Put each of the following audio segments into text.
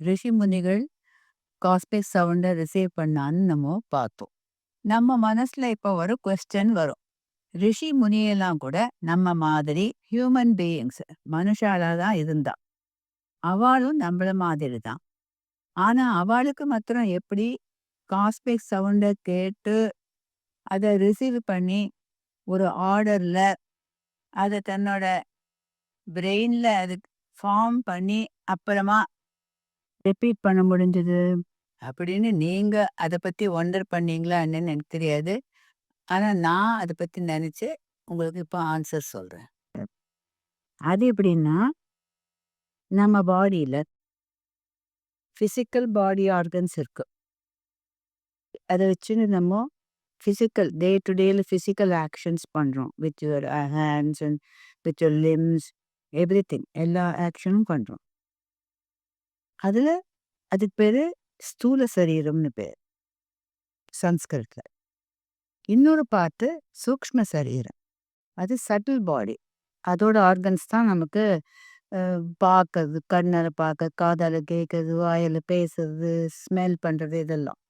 ரிஷி முனிகள் cosmic சவுண்டை receive பண்ணான்னு நம்ம பார்த்தோம். நம்ம மனசுல இப்போ ஒரு கொஸ்டின் வரும். ரிஷி முனியெல்லாம் கூட நம்ம மாதிரி ஹியூமன் பீயிங்ஸ் மனுஷாலாக தான் இருந்தா. அவளும் நம்மள மாதிரி தான். ஆனா அவளுக்கு மாத்திரம் எப்படி காஸ்மிக் சவுண்டை கேட்டு அதை ரிசீவ் பண்ணி ஒரு ஆர்டர்ல அதை தன்னோட பிரெயின்ல அது ஃபார்ம் பண்ணி அப்புறமா ரிப்பீட் பண்ண முடிஞ்சது. அப்படின்னு நீங்கள் அதை பற்றி ஒண்டர் பண்ணீங்களா என்னன்னு எனக்கு தெரியாது. ஆனால் நான் அதை பற்றி நினச்சி உங்களுக்கு இப்போ ஆன்சர் சொல்கிறேன் அது எப்படின்னா நம்ம பாடியில் ஃபிசிக்கல் பாடி ஆர்கன்ஸ் இருக்கு. அதை வச்சுன்னு நம்ம ஃபிசிக்கல் டே டு டேல ஃபிசிக்கல் ஆக்ஷன்ஸ் பண்ணுறோம் with your hands and with your limbs every thing எல்லா ஆக்ஷனும் பண்ணுறோம் அதில் அதுக்கு பேர் ஸ்தூல சரீரம்னு பேர். சன்ஸ்கிருத்தில் இன்னொரு பார்த்து சூக்ஷ்ம சரீரம். அது சட்டில் பாடி அதோட ஆர்கன்ஸ் தான் நமக்கு பார்க்கறது கண்ணால் பார்க்க காதால் கேட்கறது வாயில் பேசுறது ஸ்மெல் பண்ணுறது இதெல்லாம்.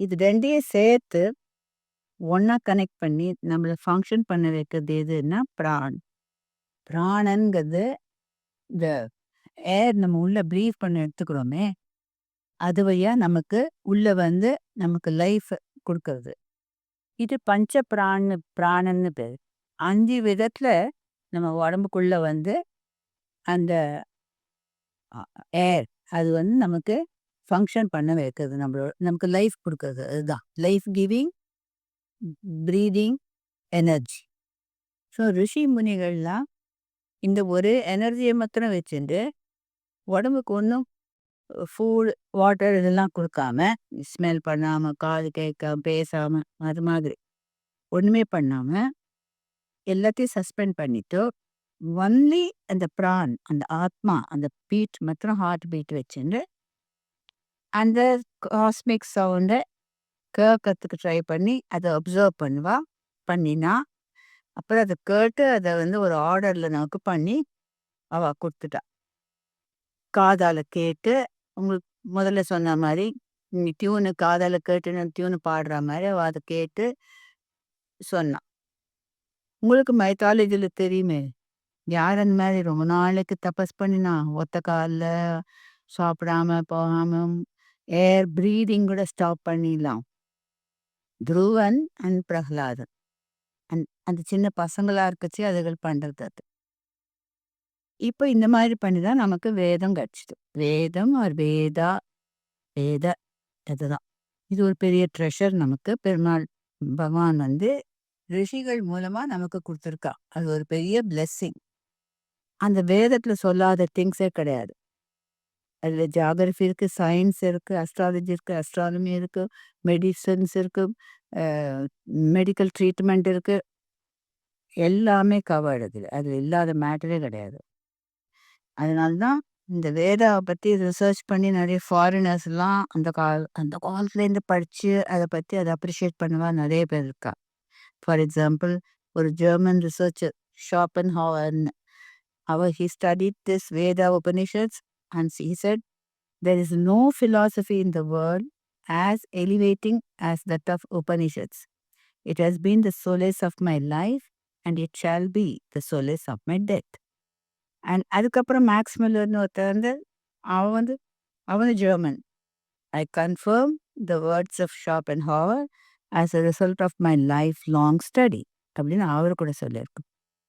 இது ரெண்டையும் சேர்த்து ஒன்றா கனெக்ட் பண்ணி நம்மளை ஃபங்க்ஷன் பண்ண வைக்கிறது எதுன்னா பிராண் பிராணங்கிறது இந்த ஏர் நம்ம உள்ள ப்ரீஃப் பண்ண எடுத்துக்கிறோமே அது வழியா நமக்கு உள்ள வந்து நமக்கு லைஃப் கொடுக்கறது. இது பஞ்ச பிராண பிராணன்னு பேர். அஞ்சு விதத்துல நம்ம உடம்புக்குள்ள வந்து அந்த ஏர் அது வந்து நமக்கு ஃபங்க்ஷன் பண்ண வைக்கிறது. நம்மளோட நமக்கு லைஃப் கொடுக்கறது. அதுதான். Life giving breathing energy so ரிஷி முனிகள்லாம் இந்த ஒரு எனர்ஜியை மாத்திரம் வச்சுட்டு உடம்புக்கு ஒன்றும் ஃபுட் வாட்டர் இதெல்லாம் கொடுக்காம ஸ்மெல் பண்ணாமல் காது கேட்காம பேசாமல் அது மாதிரி ஒன்றுமே பண்ணாமல் எல்லாத்தையும் சஸ்பெண்ட் பண்ணிட்டு ஒன்லி அந்த பிரான் அந்த ஆத்மா அந்த பீட் மாத்திரம் ஹார்ட் பீட் வச்சுட்டு அந்த காஸ்மிக் சவுண்டை கேட்கறதுக்கு ட்ரை பண்ணி அதை அப்சர்வ் பண்ணுவா பண்ணினா அப்புறம் அதை கேட்டு அதை வந்து ஒரு ஆர்டரில் நமக்கு பண்ணி அவ கொடுத்துட்டா. காதால் கேட்டு உங்களுக்கு முதல்ல சொன்ன மாதிரி நீ டியூனு காதால் கேட்டு டியூனு பாடுற மாதிரி அவள் அதை கேட்டு சொன்னான் உங்களுக்கு மைத்தாலஜியில் தெரியுமே யார் அந்த மாதிரி ரொம்ப நாளைக்கு தபஸ் பண்ணினா? ஒத்த காலில் சாப்பிடாம போகாம ஏர் ப்ரீதிங் கூட ஸ்டாப் பண்ணிடலாம். துருவன் அண்ட் பிரஹ்லாதன். அந் அந்த சின்ன பசங்களா இருக்கச்சு அதுகள் பண்றது அது. இப்போ இந்த மாதிரி பண்ணி தான் நமக்கு வேதம் கிடச்சிது வேதம் ஒரு வேதா வேத இதுதான் இது ஒரு பெரிய ட்ரெஷர் நமக்கு. பெருமாள் பகவான் வந்து ரிஷிகள் மூலமா நமக்கு கொடுத்துருக்கா. அது ஒரு பெரிய பிளெஸ்ஸிங் அந்த வேதத்துல சொல்லாத திங்ஸே கிடையாது. அதுல ஜியாகிரஃபி இருக்கு சயின்ஸ் இருக்கு அஸ்ட்ராலஜி இருக்கு அஸ்ட்ரானமி இருக்கு மெடிசன்ஸ் இருக்கு மெடிக்கல் ட்ரீட்மெண்ட் இருக்குது எல்லாமே கவர்டு அதில் இல்லாத மேட்டரே கிடையாது. அதனால தான் இந்த வேதாவை பற்றி ரிசர்ச் பண்ணி நிறைய ஃபாரினர்ஸ்லாம் அந்த கால் அந்த காலத்துலேருந்து படித்து அதை பற்றி அதை அப்ரிஷியேட் பண்ணுவா நிறைய பேர் இருக்கா. ஃபார் எக்ஸாம்பிள் ஒரு ஜெர்மன் ரிசர்ச்சர் ஷாப்பன் ஹாவர்னு அவர் he studied this Veda Upanishads and he said there is no philosophy in the world as elevating as that of Upanishads. It has been the solace of my life and it shall be the solace of my death. And அதுக்கப்புறம் Max மில்லர்னு ஒருத்தர் வந்து அவன் வந்து அவன் German I confirm the words of shop and our as a result of my life long study அப்படின்னு அவர் கூட சொல்லியிருக்கு